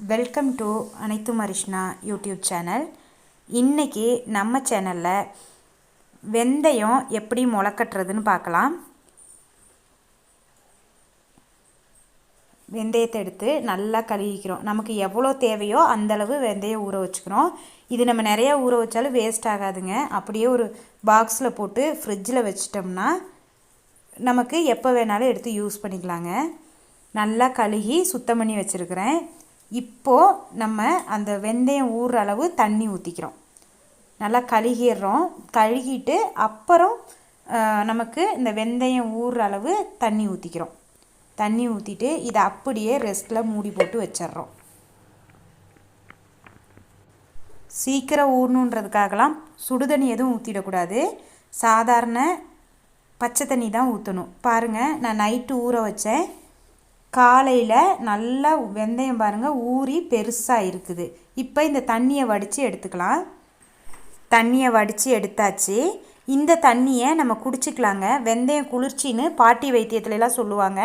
Welcome to அனைத்து மரிஷ்னா YouTube channel. இன்றைக்கி நம்ம சேனலில் வெந்தயம் எப்படி முளைக்கட்டுறதுன்னு பார்க்கலாம். வெந்தயத்தை எடுத்து நல்லா கழுவிக்கிறோம். நமக்கு எவ்வளோ தேவையோ அந்தளவு வெந்தயம் ஊற வச்சுக்கிறோம். இது நம்ம நிறையா ஊற வச்சாலும் வேஸ்ட் ஆகாதுங்க. அப்படியே ஒரு பாக்ஸில் போட்டு ஃப்ரிட்ஜில் வச்சிட்டோம்னா நமக்கு எப்போ வேணாலும் எடுத்து யூஸ் பண்ணிக்கலாங்க. நல்லா கழுகி சுத்தம் பண்ணி வச்சுருக்கிறேன். இப்போது நம்ம அந்த வெந்தயம் ஊறுற அளவு தண்ணி ஊற்றிக்கிறோம் நல்லா கழுகிடுறோம். கழுகிட்டு அப்புறம் நமக்கு இந்த வெந்தயம் ஊறுற அளவு தண்ணி ஊற்றிக்கிறோம் தண்ணி ஊற்றிட்டு இதை அப்படியே ரெஸ்ட்டில் மூடி போட்டு வச்சிட்றோம். சீக்கிரம் ஊறணுன்றதுக்காகலாம் சுடுதண்ணி எதுவும் ஊற்றிடக்கூடாது சாதாரண பச்சை தண்ணி தான் ஊற்றணும் பாருங்கள் நான் நைட்டு ஊற வச்சேன். காலையில் நல்லா வெந்தயம் பாருங்கள் ஊறி பெருசாக இருக்குது. இப்போ இந்த தண்ணியை வடித்து எடுத்துக்கலாம். தண்ணியை வடித்து எடுத்தாச்சு. இந்த தண்ணியை நம்ம குடிச்சிக்கலாங்க. வெந்தயம் குளிர்ச்சின்னு பாட்டி வைத்தியத்துலலாம் சொல்லுவாங்க.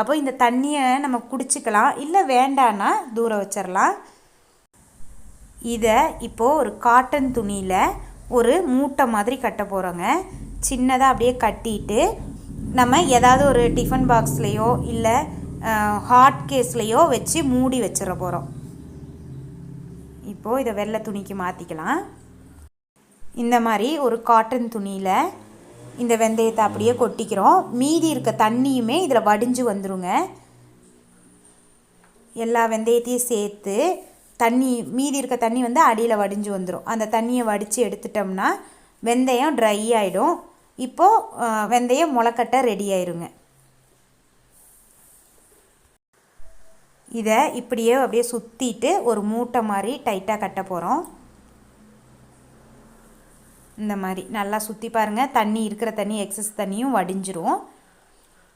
அப்போ இந்த தண்ணியை நம்ம குடிச்சிக்கலாம். இல்லை வேண்டான்னா தூர வச்சிடலாம் இதை இப்போது ஒரு காட்டன் துணியில் ஒரு மூட்டை மாதிரி கட்ட போகிறோங்க சின்னதாக அப்படியே கட்டிட்டு நம்ம ஏதாவது ஒரு டிஃபன் பாக்ஸ்லேயோ இல்லை ஹாட் கேஸ்லேயோ வச்சு மூடி வச்சிட போகிறோம் இப்போது இதை வெள்ளை துணிக்கு மாற்றிக்கலாம் இந்த மாதிரி ஒரு காட்டன் துணியில் இந்த வெந்தயத்தை அப்படியே கொட்டிக்கிறோம். மீதி இருக்க தண்ணியுமே இதில் வடிஞ்சு வந்துருங்க. எல்லா வெந்தயத்தையும் சேர்த்து தண்ணி மீதி இருக்க தண்ணி வந்து அடியில் வடிஞ்சு வந்துடும் அந்த தண்ணியை வடித்து எடுத்துட்டோம்னா வெந்தயம் ட்ரை ஆகிடும் இப்போது வெந்தயம் முளக்கட்டை ரெடி ஆயிருங்க. இதை இப்படியே அப்படியே சுற்றிட்டு ஒரு மூட்டை மாதிரி டைட்டாக கட்ட போகிறோம் இந்த மாதிரி நல்லா சுற்றி பாருங்கள் தண்ணி இருக்கிற தண்ணி எக்ஸஸ் தண்ணியும் வடிஞ்சிரும்.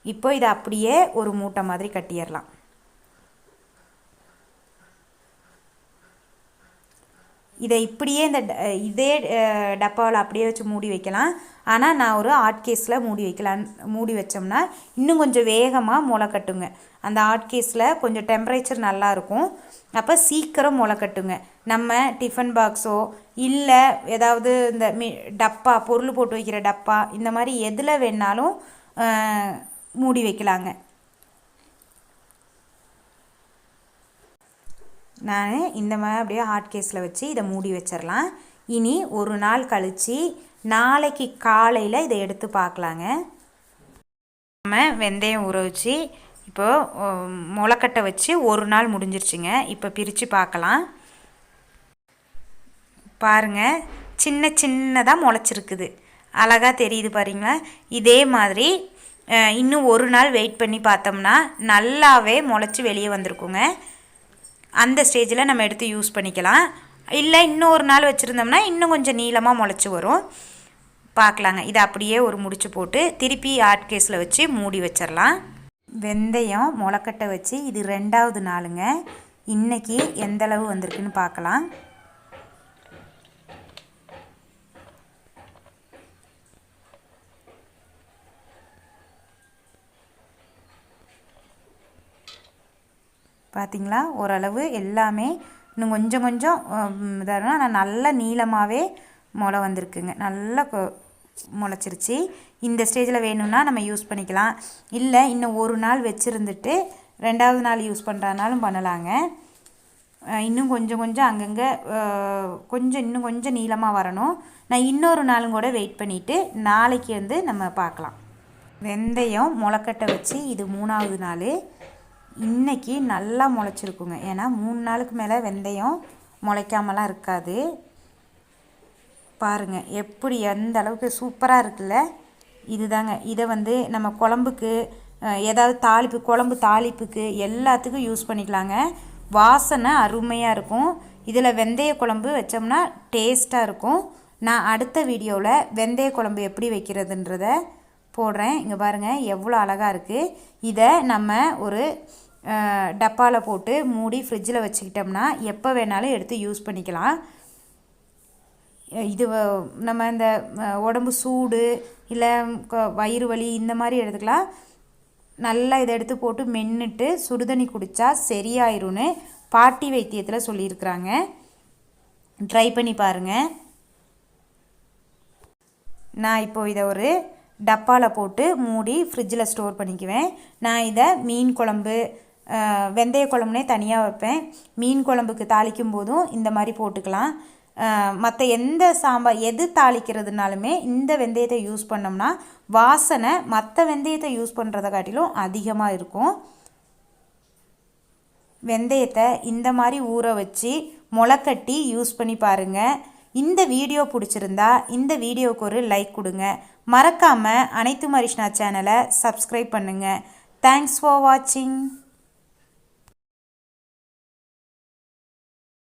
இப்போ இதை அப்படியே ஒரு மூட்டை மாதிரி கட்டிடலாம். இதை இப்படியே இந்த இதே டப்பாவில் அப்படியே வச்சு மூடி வைக்கலாம். ஆனால் நான் ஒரு ஆட் கேஸில் மூடி வைக்கலாம் மூடி வச்சோம்னா இன்னும் கொஞ்சம் வேகமாக முளை கட்டுங்க. அந்த ஆட் கேஸில் கொஞ்சம் டெம்பரேச்சர் நல்லாயிருக்கும் அப்போ சீக்கிரம் முளை கட்டுங்க. நம்ம டிஃபன் பாக்ஸோ இல்லை ஏதாவது இந்த மி டப்பா பொருள் போட்டு வைக்கிற டப்பா இந்த மாதிரி எதில் வேணாலும் மூடி வைக்கலாங்க. நான் இந்த மாதிரி அப்படியே ஹாட் கேஸில் வச்சு இதை மூடி வச்சிடலாம். இனி ஒரு நாள் கழித்து நாளைக்கு காலையில் இதை எடுத்து பார்க்கலாங்க. நம்ம வெந்தயம் ஊற வச்சு இப்போது முளைக்கட்டை வச்சு ஒரு நாள் முடிஞ்சிருச்சுங்க. இப்போ பிரித்து பார்க்கலாம். பாருங்கள் சின்ன சின்னதாக முளைச்சிருக்குது. அழகாக தெரியுது பாருங்களா? இதே மாதிரி இன்னும் ஒரு நாள் வெயிட் பண்ணி பார்த்தோம்னா நல்லாவே முளைச்சி வெளியே வந்திருக்குங்க. அந்த ஸ்டேஜில் நம்ம எடுத்து யூஸ் பண்ணிக்கலாம். இல்லை இன்னும் ஒரு நாள் வச்சுருந்தோம்னா இன்னும் கொஞ்சம் நீளமாக முளைச்சி வரும். பார்க்கலாங்க. இதை அப்படியே ஒரு முடிச்சு போட்டு திருப்பி ஆட் கேஸில் வச்சு மூடி வச்சிடலாம் வெந்தயம் முளைக்கட்டை வச்சு இது ரெண்டாவது நாளுங்க. இன்றைக்கி எந்தளவு வந்திருக்குன்னு பார்க்கலாம். பார்த்திங்களா ஓரளவு எல்லாமே இன்னும் கொஞ்சம் கொஞ்சம் இதாக ஆனால் நல்ல நீளமாகவே முளை வந்திருக்குங்க. நல்லா முளைச்சிருச்சு. இந்த ஸ்டேஜில் வேணும்னா நம்ம யூஸ் பண்ணிக்கலாம். இல்லை இன்னும் ஒரு நாள் வச்சுருந்துட்டு ரெண்டாவது நாள் யூஸ் பண்ணுறதுனாலும் பண்ணலாங்க. இன்னும் கொஞ்சம் கொஞ்சம் அங்கங்கே கொஞ்சம் இன்னும் கொஞ்சம் நீளமாக வரணும். நான் இன்னொரு நாளும் கூட வெயிட் பண்ணிவிட்டு நாளைக்கு வந்து நம்ம பார்க்கலாம். வெந்தயம் முளைக்கட்டை வச்சு இது மூணாவது நாள். இன்றைக்கி நல்லா முளைச்சிருக்குங்க. ஏன்னா மூணு நாளுக்கு மேலே வெந்தயம் முளைக்காமலாம் இருக்காது. பாருங்கள் எப்படி எந்த அளவுக்கு சூப்பராக இருக்குல்ல? இதுதாங்க. இதை வந்து நம்ம குழம்புக்கு ஏதாவது தாளிப்பு குழம்பு தாளிப்புக்கு எல்லாத்துக்கும் யூஸ் பண்ணிக்கலாங்க. வாசனை அருமையாக இருக்கும். இதில் வெந்தய குழம்பு வச்சோம்னா டேஸ்ட்டாக இருக்கும். நான் அடுத்த வீடியோவில் வெந்தய குழம்பு எப்படி வைக்கிறதுன்றத போடுறேன். இங்கே பாருங்கள் எவ்வளோ அழகாக இருக்குது இதை நம்ம ஒரு டப்பாவில் போட்டு மூடி ஃப்ரிட்ஜில் வச்சுக்கிட்டோம்னா எப்போ வேணாலும் எடுத்து யூஸ் பண்ணிக்கலாம். இது நம்ம இந்த உடம்பு சூடு இல்லை வயிறு வலி இந்த மாதிரி எடுத்துக்கலாம். நல்லா இதை எடுத்து போட்டு மென்னுட்டு சுடுதண்ணி குடித்தா சரியாயிரும்னு பாட்டி வைத்தியத்தில் சொல்லியிருக்கிறாங்க. ட்ரை பண்ணி பாருங்கள் நான் இப்போ இதை ஒரு டப்பாவில் போட்டு மூடி ஃப்ரிட்ஜில் ஸ்டோர் பண்ணிக்குவேன். நான் இதை மீன் குழம்பு வெந்தய குழம்புனே தனியாக வைப்பேன். மீன் குழம்புக்கு தாளிக்கும் போதும் இந்த மாதிரி போட்டுக்கலாம். மற்ற எந்த சாம்பார் எது தாளிக்கிறதுனாலுமே இந்த வெந்தயத்தை யூஸ் பண்ணோம்னா வாசனை மற்ற வெந்தயத்தை யூஸ் பண்ணுறதை காட்டிலும் அதிகமாக இருக்கும். வெந்தயத்தை இந்த மாதிரி ஊற வச்சு முளைக்கட்டி யூஸ் பண்ணி பாருங்கள் இந்த வீடியோ பிடிச்சிருந்தா இந்த வீடியோவுக்கு ஒரு லைக் கொடுங்க. மறக்காமல் அனைத்து மரிஷ்னா சேனலை சப்ஸ்கிரைப் பண்ணுங்கள் தேங்க்ஸ் ஃபார் வாட்சிங்